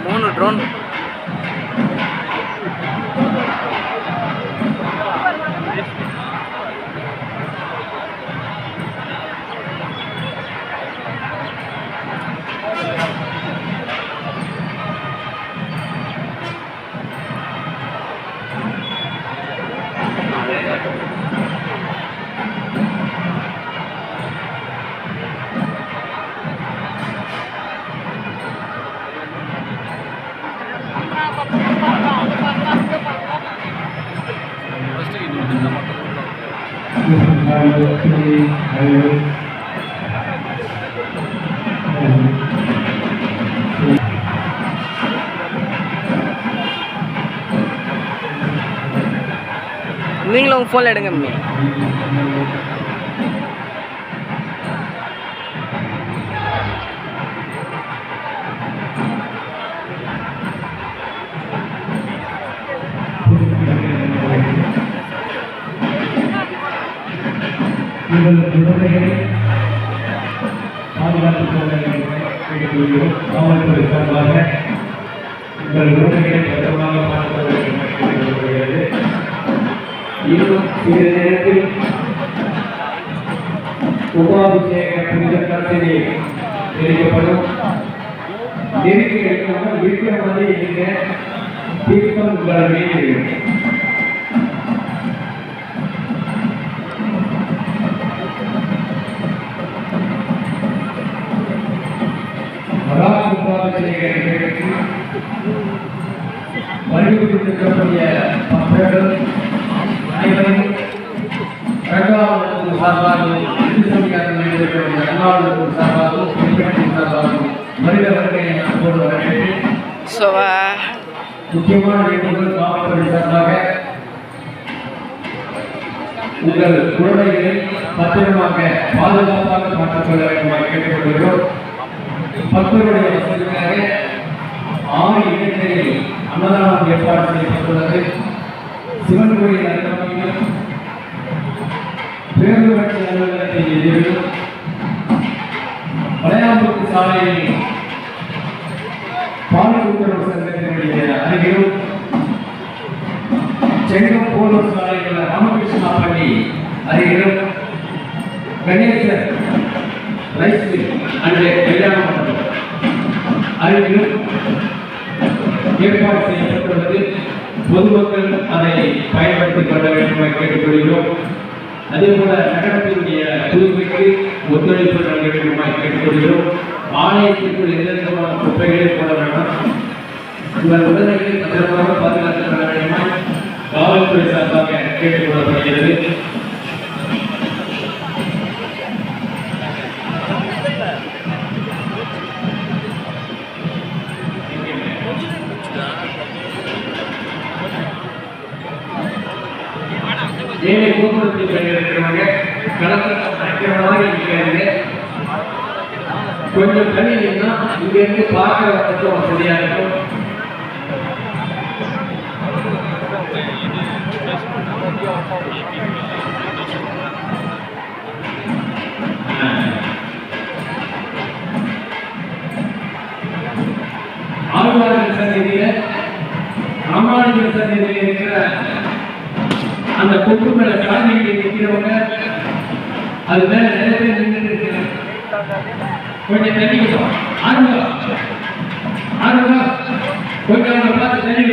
மூணு ட்ரோன் நீங்களும் உங்கள் ஃபோனில் எடுங்க உங்கள் குழந்தைகளை பாதுகாத்துக் கொள்ள கேட்டுக்கொள்கிறோம் காவல்துறை சார்பாக உங்கள் குழந்தைகளை பத்திரமாக பார்த்துக் இன்னும் சிறிது நேரத்தில் உபாபிஷேக புனித கருத்தினை தெரிவிக்கப்படும் நெருக்கி எடுக்காமல் இருக்கிற மாதிரி இருக்க தீர்த்தம் உங்கள் மீது வலியுறுத்திருக்கக்கூடிய பக்தர்கள் அனைவரும் ரங்காவளத்தின் சார்பாகவும் இந்து சமயத்தில் இருக்கக்கூடிய ரங்காவளத்தின் சார்பாகவும் சார்பாகவும் மனித நான் கொண்டு வரவேற்று ஸோ முக்கியமான வேண்டுகோள் காவல்துறை சார்பாக உங்கள் குழந்தைகளை பத்திரமாக பாதுகாப்பாக பார்த்துக் கொள்ள வேண்டுமாறு கேட்டுக்கொள்கிறோம். பக்தருடைய வசதிக்காக ஆறு இடங்களில் அன்னதானம் ஏற்பாடு செய்யப்பட்டுள்ளது சிவன் கோயில் அருகாமையிலும் பேரூராட்சி அலுவலகத்தின் எதிரிலும் வளையாம்புக்கு சாலையில் பால் கூட்டுறவு சங்கத்தினுடைய அருகிலும் செங்கம் போலூர் சாலையில் உள்ள ராமகிருஷ்ணா பள்ளி அருகிலும் கணேசர் ரைஸ் மில் அண்ட் கல்யாண அருகிலும் ஏற்பாடு செய்யப்பட்டுள்ளது. பொதுமக்கள் அதை பயன்படுத்திக் கொள்ள வேண்டும் என கேட்டுக்கொள்கிறோம். அதே போல நகரத்தினுடைய தூய்மைக்கு ஒத்துழைப்பு நல்க வேண்டுமாய் கேட்டுக்கொள்கிறோம். ஆலயத்திற்குள் எந்த குப்பைகளை போட வேண்டாம். உங்கள் உடல்நிலை பத்திரமாக பாதுகாத்துக் கொள்ள வேண்டுமாய் காவல்துறை சார்பாக கேட்டுக்கொள்ளப்படுகிறது ஏழை போக்குவரத்து இருக்கிறவங்க களத்தில் அடைக்கிற மாதிரி கொஞ்சம் தண்ணி நின்னா இங்க இருந்து பார்க்கிற மட்டும் வசதியா அந்த கொம்பு மேல சாமியை நிற்கிறவங்க அது மேல நிறைய பேர் நின்று கொஞ்சம் தண்ணிக்கிட்டோம் ஆறுங்க ஆறுங்க கொஞ்சம் அவங்க பார்த்து தண்ணி